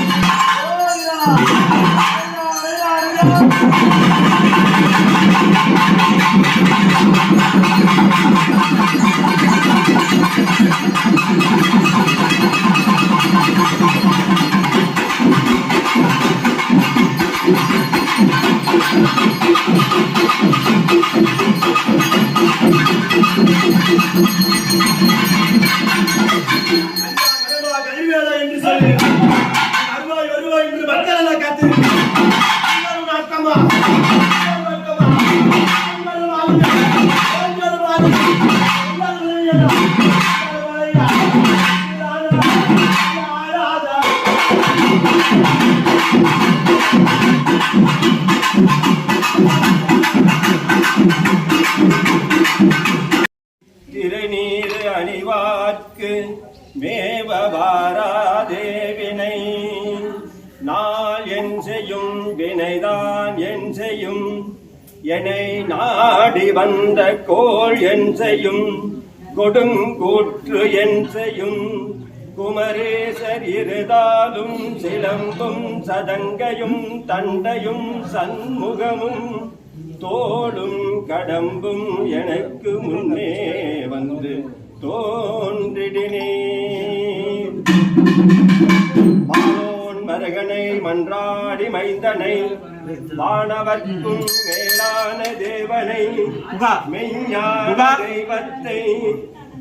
வருவாய், திருநீர் அணிவார்க்கு மேவவாராதேவினை நாள் என் செய்யும் வினைதான் என் செய்யும். என்னை நாடி வந்த கோள் என் செய்யும். கொடுங்கூற்று என்றையும் குமரேசர் இருதாலும் சிலம்பும் சதங்கையும் தண்டையும் சண்முகமும் தோளும் கடம்பும் எனக்கு முன்னே வந்து தோன்றிடினே. மரகனை மன்றாடி மைந்தனை வானவர்க்கும் மேலான தேவனை மெய்ஞான தெய்வத்தை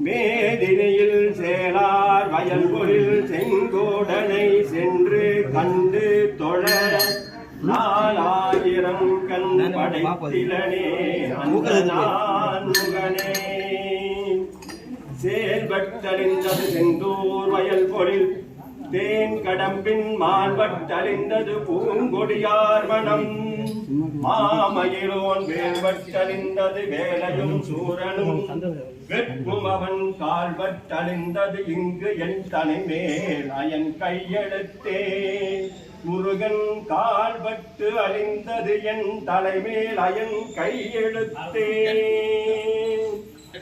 மேதினியில் சேலார் வயல்பொழில் செங்கோடனை சென்று கண்டு தொழ நாலாயிரம் கண் படைத்திலனே முகனே செயல்பட்டறிந்தது செந்தூர் வயல் பொழில் தேன் கடம்பின் மால்பட்டறிந்தது பூங்கொடியார் மனம். மாமயிலோன் வேல்பட்டறிந்தது வேலையும் சூரனும். வெட்கும் அவன் கால்வட்டழிந்தது இங்கு என் தலைமேல் அயன் கையெழுத்தே. முருகன் கால்பட்டு அழிந்தது என் தலைமேல் அயன் கையெழுத்தே.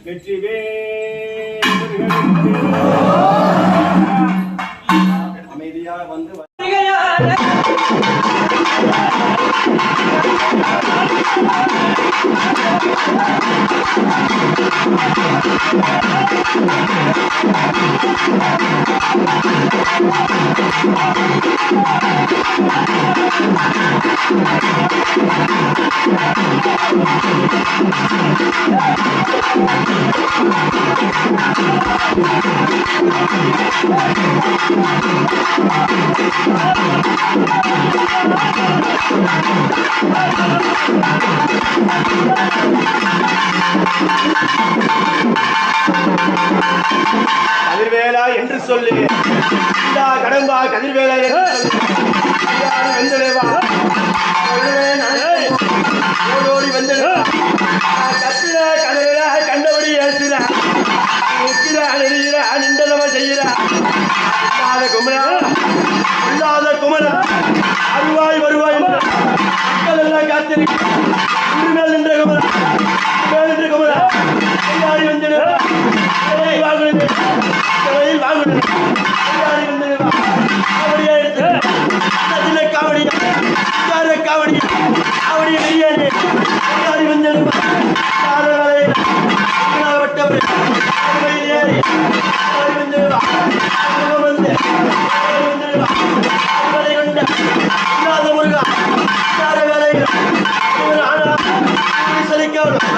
வெற்றிவேல் முருகனுக்கு. வந்து Thank you. கதிர்வேலா என்று சொல்லு கடம்பா கதிர்வேலா என்று வெந்தடைவா ஓடோடி வருவாய் வருவாய் மக்கள் எல்லாம் காத்திருக்கிறார்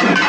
Thank you.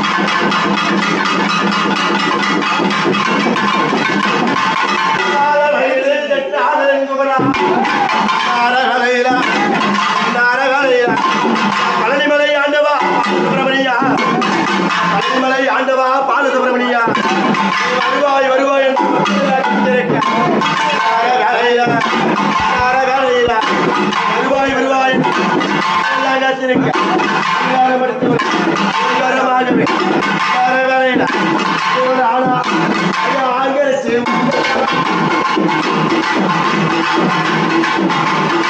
சுப்பிரமணியா பழனிமலை ஆண்டவா பால சுப்பிரமணியா வருவாய் வருவாய் என்று வருவாய் வருவாய் காத்திருக்காகவே ஆகரிச்சு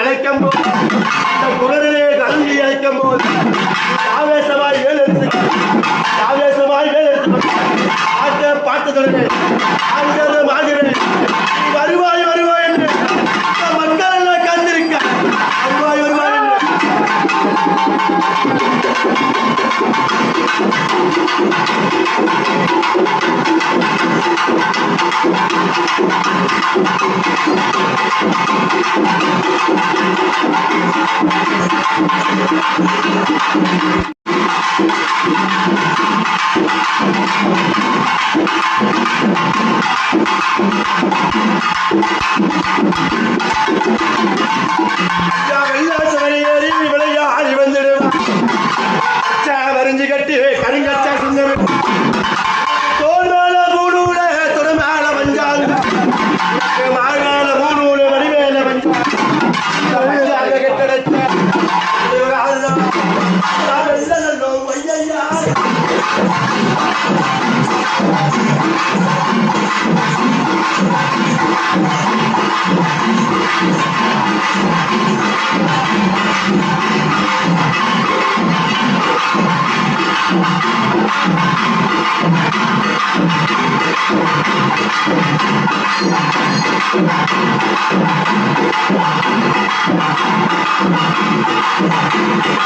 அழைக்கும் போது அந்த குரலிலே கலந்து அழைக்கும் போது ஆவேசமாய் வேலை ஆவேசமாய் வேலை ஆட்ட பாட்டு தொடர்ந்து Yeah.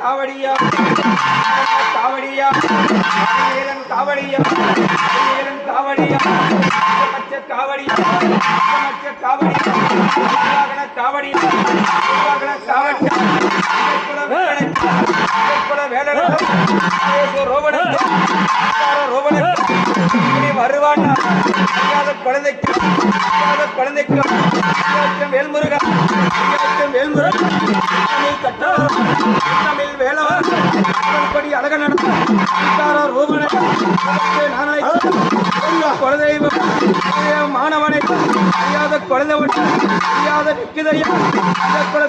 காவடியா காவடியா காவடியா காவடியா காவடியா காவடியா காவடியா ரோவண ரோவண வருவான் குழந்தைக்கு குழந்தைக்கு வேல்முருகன் வேல்முருகன் தமிழ் வேலவர் படி அழக நடந்தார் ரூபனை குலதெய்வம். குழந்தை ஒன்று தெரியாத நிற்குதையா அதற்குள்ள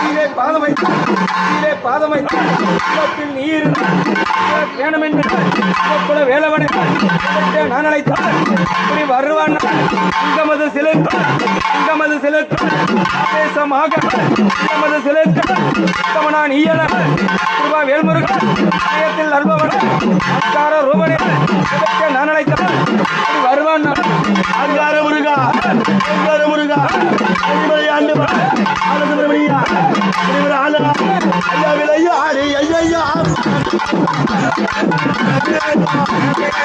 கீழே பாதம் கீழே பாதம் வைத்து குளத்தில் நீர் வேணுமென்று குல வேலவனை நான் அழைத்தால் இப்படி வருவான் இங்கமது செலுத்தால் இங்கமது செலுத்தால் ஆவேசமாக இங்கமது செலுத்தால் நீயல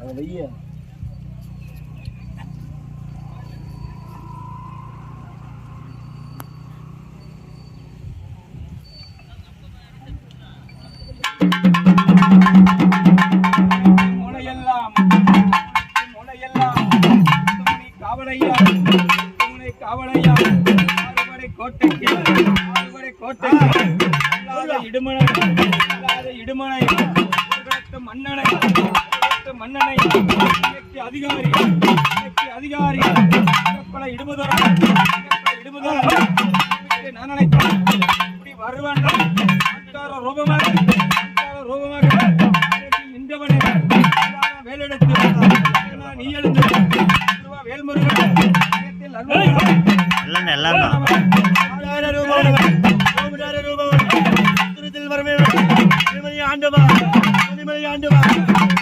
அவன் நெத்திலி மன்னனை மன்னனை அதிகாரி அதிகாரி. பல இடுமுதரா இடுமுதரா நான் நினைத்தேன் இப்படி வருவான். ரூபமாக ரூபமாக நின்றவனே. வேலெடுத்து நீ எழுந்து வேல்முருகன். திருத்தில் ஆண்டவா. திருமதி ஆண்டவா